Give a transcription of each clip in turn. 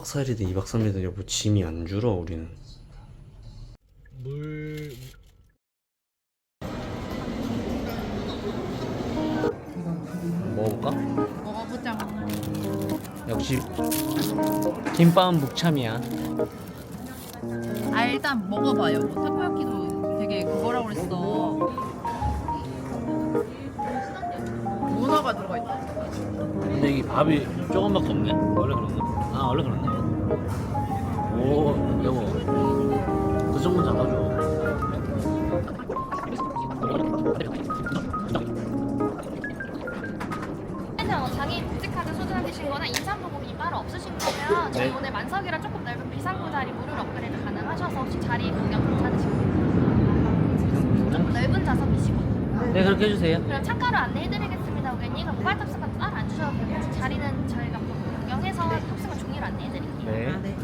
3박 4일이든 2박 3일이든 여보 짐이 안 줄어 우리는 물 먹어볼까? 먹어보자. 역시 김밥은 북참이야 아 일단 먹어봐요. 뭐 타코야키도 되게 그거라고 그랬어. 문어가 들어가 있다. 근데 이게 밥이 조금밖에 없네 원래 그런가? 아 원래 그렇네 오 여보 그 정도 잡아줘 그래서 장애인 복지카드 소지하신 거나 임산부 고민이 따로 없으신 거면 저희 네. 오늘 만석이랑 조금 넓은 비상구 자리 무료 업그레이드 가능하셔서 혹시 자리 변경 괜찮으신가요? 조금 넓은 좌석이시고 네 그렇게 해주세요 그럼 창가로 안내해드리겠습니다 고객님 모바일 탑승 같은 따로 안 주셔도 되고 자리는 저희가 변경해서 탑승을 종이로 안내해드릴게요 네 아, 네.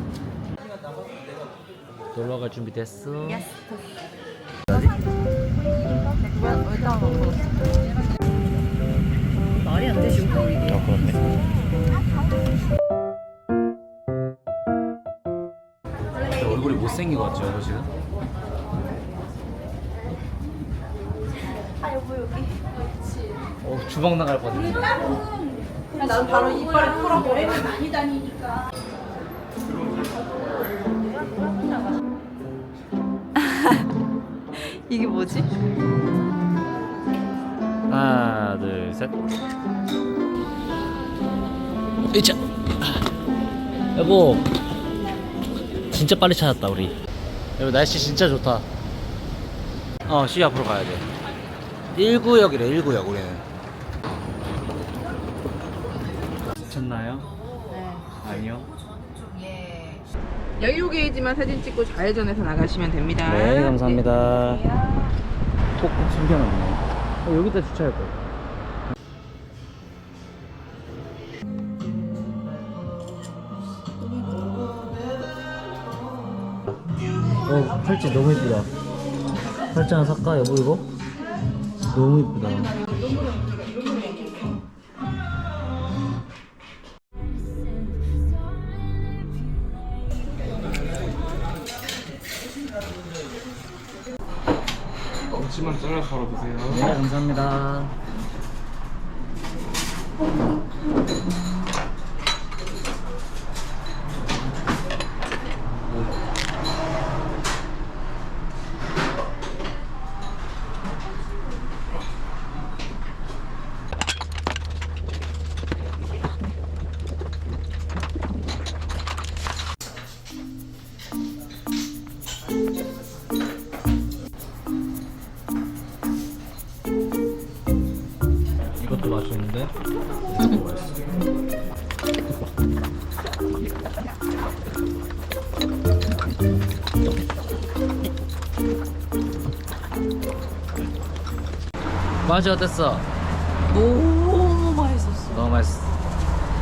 놀러 갈 준비 됐어 예스. 말이 안 되지 뭐 이게. 아 그렇네 얼굴이 못생긴 것 같죠 지금? 아 여보 여기 어 주방 나갈 것 같은데 나는 바로 이빨을 풀어버려. 이 게 뭐지? 하나 둘셋 이자 여보 진짜 빨리 찾았다 우리 여보 날씨 진짜 좋다 어 C 앞으로 가야 돼 1구역이래 1구역 우리는 미쳤나요? 네. 아니요 예. 연료 게이지만 사진 찍고 좌회전해서 나가시면 됩니다. 네 감사합니다. 꼭꼭 숨겨놨네. 어, 여기다 주차할 거어 팔찌 너무 이쁘다. 팔찌 하나 살까 여보 이거? 너무 이쁘다 잘라서 바로 드세요 맛이 어땠어? 너무 맛있었어. 너무 맛있어.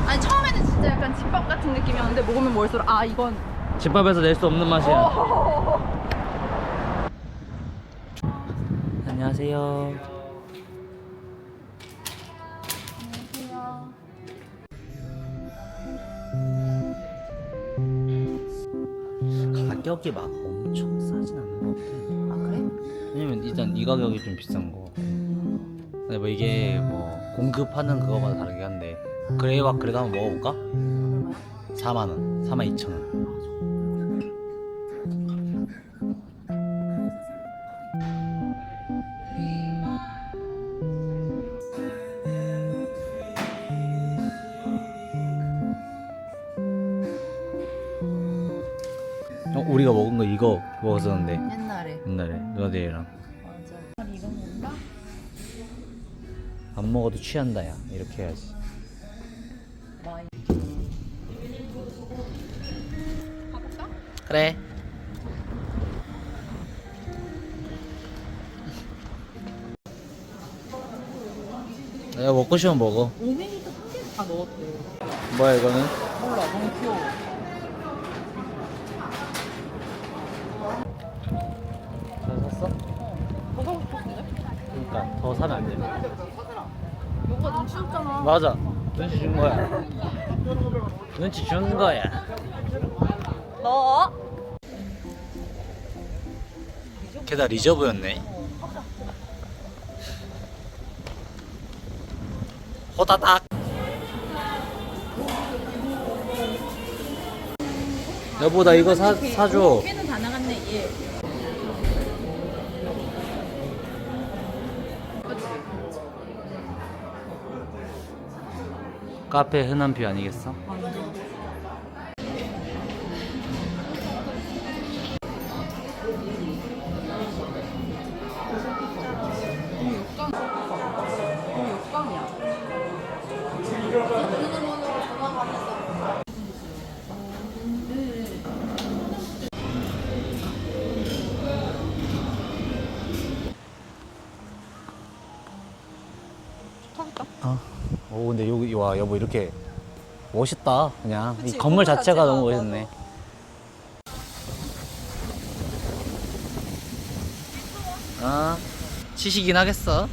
아니 처음에는 진짜 약간 집밥 같은 느낌이었는데 먹으면 먹을수록 아 이건 집밥에서 낼 수 없는 맛이야. 안녕하세요. 가격이 막 이 가격이 좀 비싼 거. 근데 뭐 이게 뭐 공급하는 그거마다 다르긴 한데 그레이와 그래도 한번 먹어볼까? 4만 원. 4만 2천 원. 어, 우리가 먹은 거 이거 먹었었는데. 옛날에. 옛날에. 누나들이랑 먹어도 취한다 야 이렇게 해야지? 그래 내가 먹고 싶으면 먹어 오메이도 한개다 넣었대. 뭐야 이거는? 몰라 너무 귀여워. 잘 샀어? 더 사고 싶었는데? 그러니까 더 사면 안 돼. 이 거가 너무 귀엽잖아. 맞아. 눈치 준 거야. 눈치 준 거야. 너 게다 리저브였네. 호다닥. 여보 나 이거 사 사줘. 걔는 다 나갔네 얘. 카페 흔한 뷰 아니겠어? 어. 오 근데 여기 와 여보 이렇게 멋있다 그냥 이 건물 자체가 너무 멋있네. 아 치시긴 하겠어.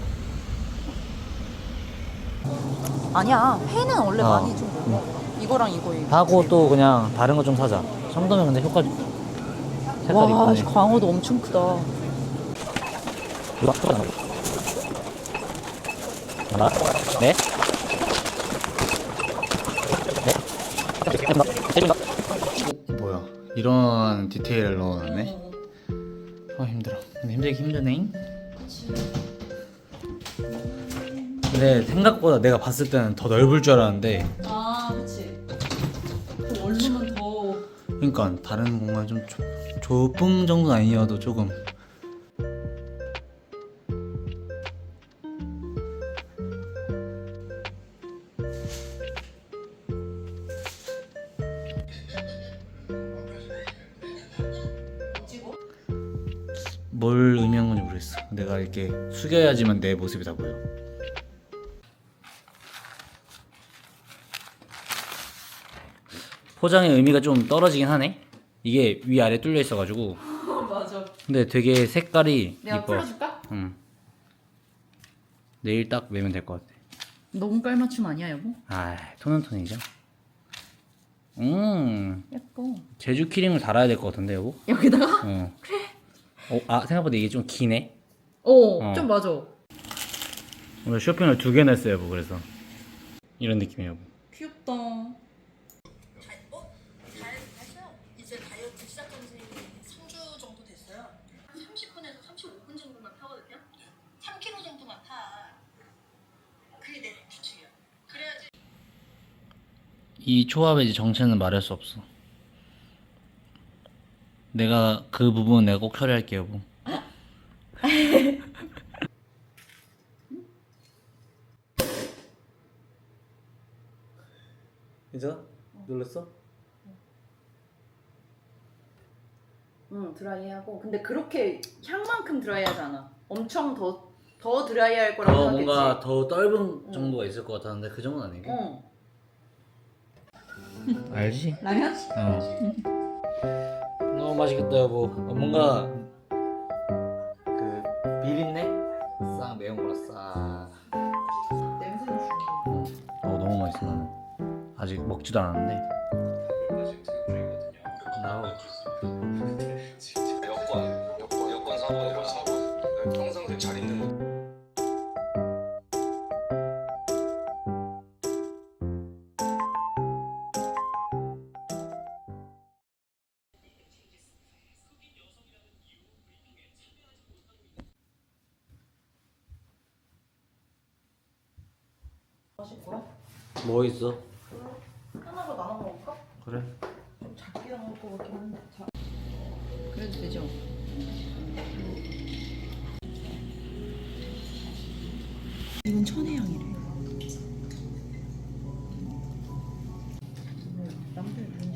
아니야 회는 원래 어. 많이 좀 먹어 이거랑 이거 이거 하고 또 그냥 다른 거 좀 사자. 정도면 근데 효과 색깔 와 이쁘네. 광어도 엄청 크다 하나. 하나, 네. 네. 뭐야? 이런 디테일을 넣어놨네. 아 힘들어. 근데 힘들긴 힘드네. 근데 생각보다 내가 봤을 때는 더 넓을 줄 알았는데 아 그치 그 원룸은 더 그러니까 다른 공간 좀 좁, 좁은 정도는 아니어도 조금 숙여야지만 내 모습이 다 보여 포장의 의미가 좀 떨어지긴 하네. 이게 위 아래 뚫려 있어가지고. 맞아 근데 되게 색깔이 내가 이뻐. 풀어줄까? 응. 내일 딱 매면 될 것 같아. 너무 깔맞춤 아니야 여보? 아, 톤은 톤이죠. 음, 예뻐 제주 키링을 달아야 될 것 같은데 여보. 여기다가? 어. 어, 아 생각보다 이게 좀 기네. 어좀 어. 맞아 오늘 쇼핑을 두 개나 했어요 여보. 그래서 이런 느낌이에요 여보. 귀엽다 이제 다이어트 시작한 지 3주 정도 됐어요. 30분에서 35분 정도만 타거든요. 3kg 정도만 타. 그게 내 규칙이야. 그래야지 이 이제 정체는 말할 수 없어. 내가 그 부분은 내가 꼭 처리할게 여보. 괜찮아? 놀랐어? 응 드라이하고 근데 그렇게 향만큼 드라이하지 않아 엄청 더, 더 드라이할 거라고 더 생각했지 뭔가 더 떫은 정도가 있을 것 같았는데 그 정도는 아니고. 응 알지? 라면? 어. 너무 맛있겠다 여보. 어, 뭔가 아직 먹지도 않았는데. 나오. 여권, 여권, 여권 4번, 여권 4번. 평상 그잘 있는 거. 뭐 있어? 그래. 좀 작게 나올 것 같긴 한데 자. 그래도 되죠? 이건 천혜향이래 남들 눈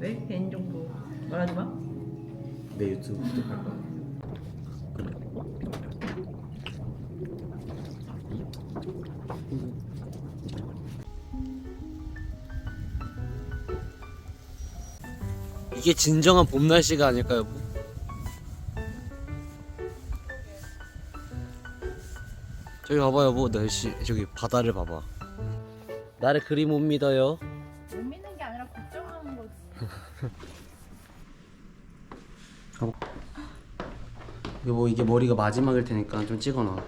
왜? 개인 정보 말하지 마? 내 유튜브 구독할 거야. 이게 진정한 봄 날씨가 아닐까요? 여보? 저기 봐봐 여보 날씨. 저기 바다를 봐봐. 나를 그리 못 믿어요. 못 믿는 게 아니라 걱정하는 거지. 여보 이게 머리가 마지막일 테니까 좀 찍어놔.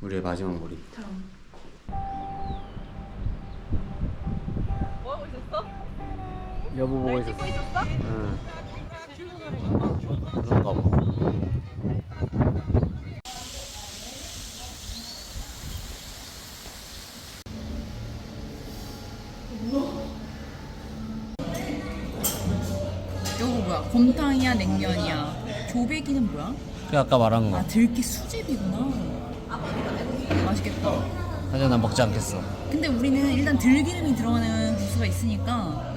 우리의 마지막 머리. 뭐하 여보 보고 있었어 응 그런가 봐 이거 뭐야? 곰탕이야 냉면이야? 조배기는 뭐야? 그 아까 말한 거 아 들깨 수제비구나. 맛있겠다. 하지만 난 먹지 않겠어 근데 우리는 일단 들기름이 들어가는 국수가 있으니까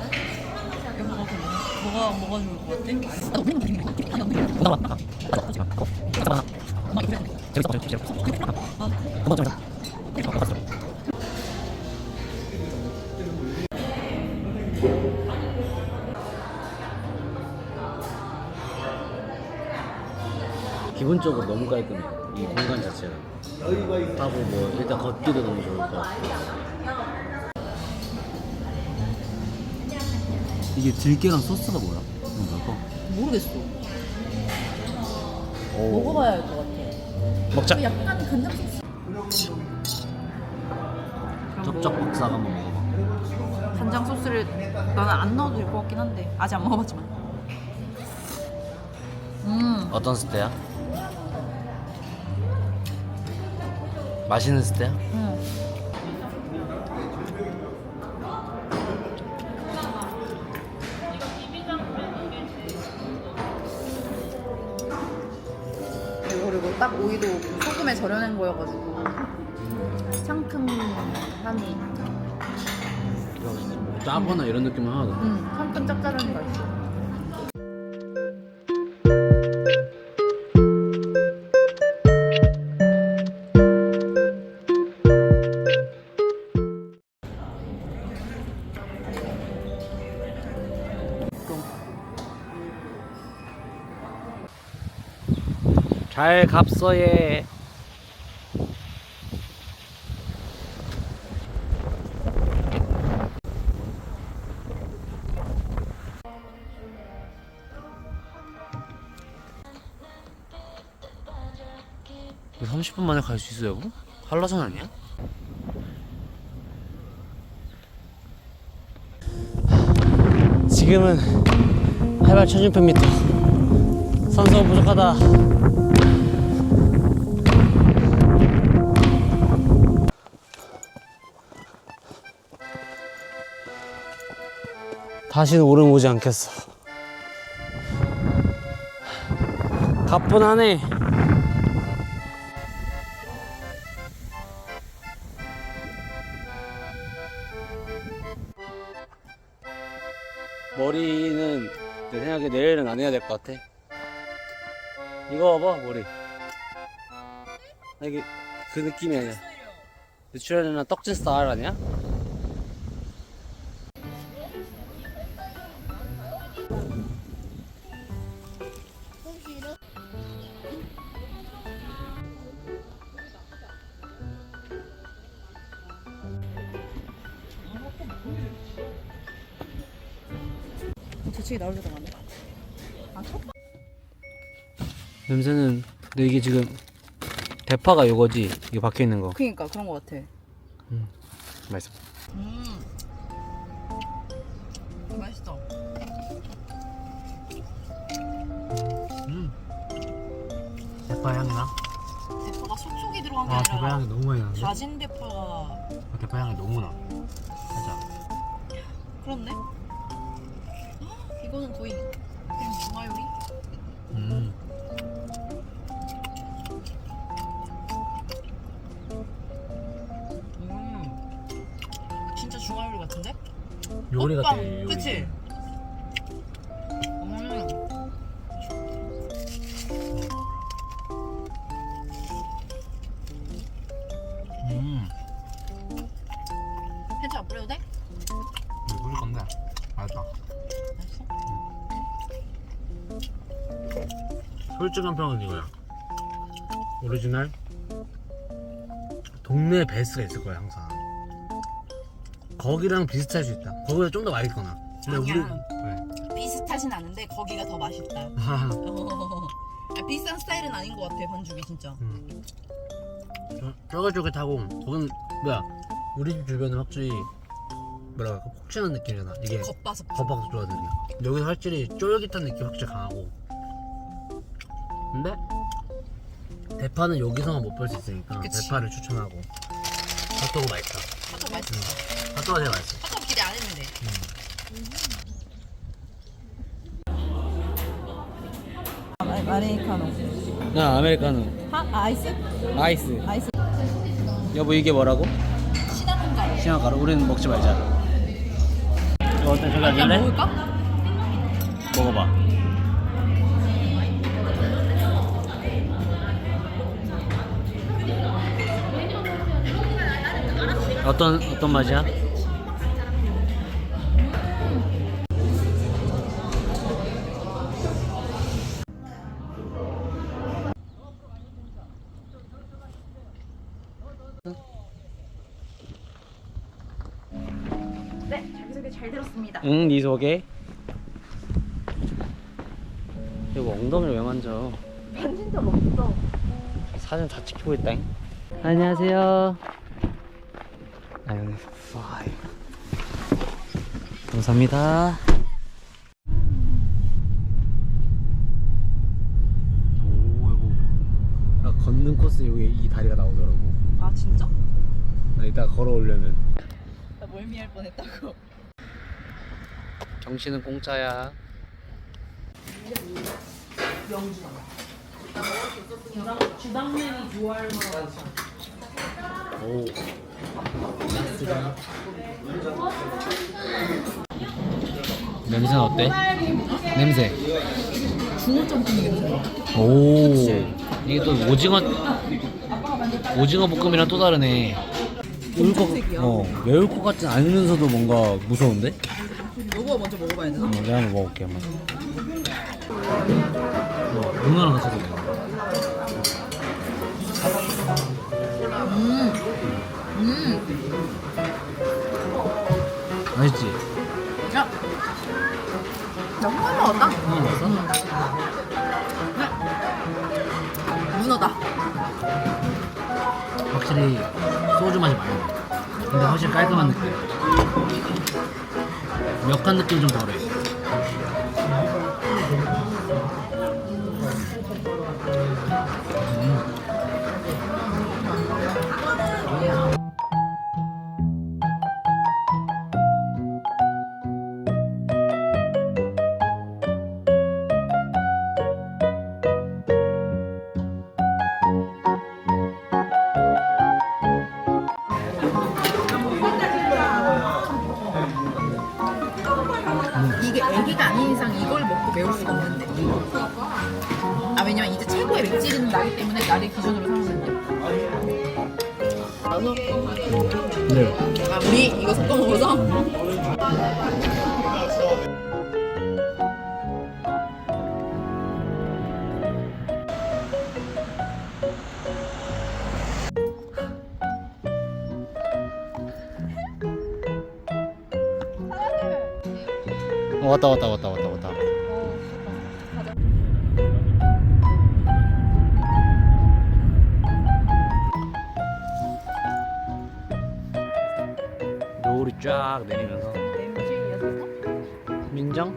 기본적으로 너무 깔끔해 이 공간 자체가. 하고 뭐 일단 걷기도 너무 좋을 것 같고 이게 들깨랑 소스가 뭐야? 이거 모르겠어. 오. 먹어봐야 알것 같아. 먹자 약간 간장 소스. 쩝쩝 박사가 한번 먹어봐 간장 소스를 나는 안 넣어도 될 것 같긴 한데 아직 안 먹어봤지만. 음, 어떤 스테야? 맛있는 스테야? 음. 고딱 오이도 소금에 절여낸 거여가지고 상큼함이 짜거나 이런 느낌은 하나도 없어 음, 상큼 짭짤한 거 있어. 잘 갑서예 이거 30분 만에 갈 수 있어 여보? 한라산 아니야? 지금은 해발 1600m 선수가 부족하다 다시는 오름 오지 않겠어. 가뿐하네. 이거 봐봐 머리. 아, 이게 그 느낌이 아니야. 내추럴이나 떡진 스타일 아니야? 근데 이게 지금 대파가 요거지 이게 박혀 있는 거 그니까 그런 거 같아. 맛있어 음. 맛있어. 대파 향이 나? 대파가 속속이 들어간 게아 아니라 대파 향이 너무 많이 나는데? 다진 대파가 아, 대파 향이 너무 나 살짝 그렇네. 헉, 이거는 거의 먹방, 같아 요리. 그치? 음. 음. 뿌려도 돼? 건데 맛있다 맛있어? 솔직한 평은 이거야 오리지널 동네 베스가 있을 거야 항상 거기랑 비슷할 수 있다 거기보다 좀더 맛있거나 근데 우리 아니야. 네. 비슷하진 않은데 거기가 더 맛있다. 하하. 아, 비싼 스타일은 아닌 것 같아 반죽이 진짜. 음. 저- 쫄깃쫄깃하고 거긴 뭐야 우리 집 주변은 확실히 뭐라 그럴까 폭신한 느낌이잖아 이게 겉바속. 겉바속 좋아하거든요 여기는 확실히 쫄깃한 느낌 확실히 강하고 근데 대파는 여기서만 못 볼 수 있으니까 그치. 대파를 추천하고 핫도그 맛있다 핫도그 맛있어. 제일 맛있어 핫도그 기대 안 했는데. 아메리카노. 야 아메리카노 하 아이스? 아이스 아이스. 여보 이게 뭐라고? 시나몬 시나가루 우리는 먹지 말자 이거 어때 저기 앉을래? 먹을까? 먹어봐 어떤 어떤 맛이야? 네 소개. 이거 엉덩이를 왜 만져? 만진 적 없어. 사진 다 찍히고 있다. 안녕하세요. 아유, 파이. 감사합니다. 오, 이거. 나 걷는 코스 여기 이 다리가 나오더라고. 아 진짜? 나 이따 걸어 오려면. 나 멀미할 뻔했다고. 정신은 공짜야. 주당면이 좋아할 만한. 오. 야스가. 냄새는 어때? 냄새. 중어 짬뽕 냄새. 오. 이게 또 오징어 오징어 볶음이랑 또 다르네. 매울 것, 검정색이야. 어, 매울 것 같진 않으면서도 뭔가 무서운데? 요거 먼저 먹어봐야 되나? 어, 내가 한번 먹어볼게 한번. 어, 누나랑 같이 먹어. 음. 맛있지? 야. 나 홍합 먹었다. 하나 먹었어? 문어다. 확실히 소주 맛이 많이 나. 근데 확실히 깔끔한 느낌. 역한 느낌 좀 덜해. 기준으로 삼으면 돼. 네. 아 우리 이거 섞어 먹어서. 어, 왔다 왔다 왔다 왔다 민정?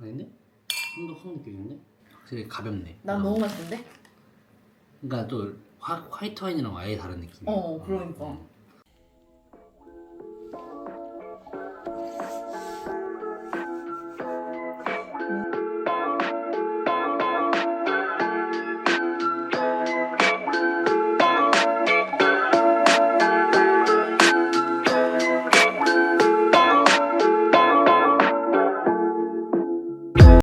아닌데? 좀더확 느껴지는데? 확실히 가볍네. 난 너무 맛있는데? 그러니까 또 화, 화이트 와인이랑 아예 다른 느낌. 어, 그러니까.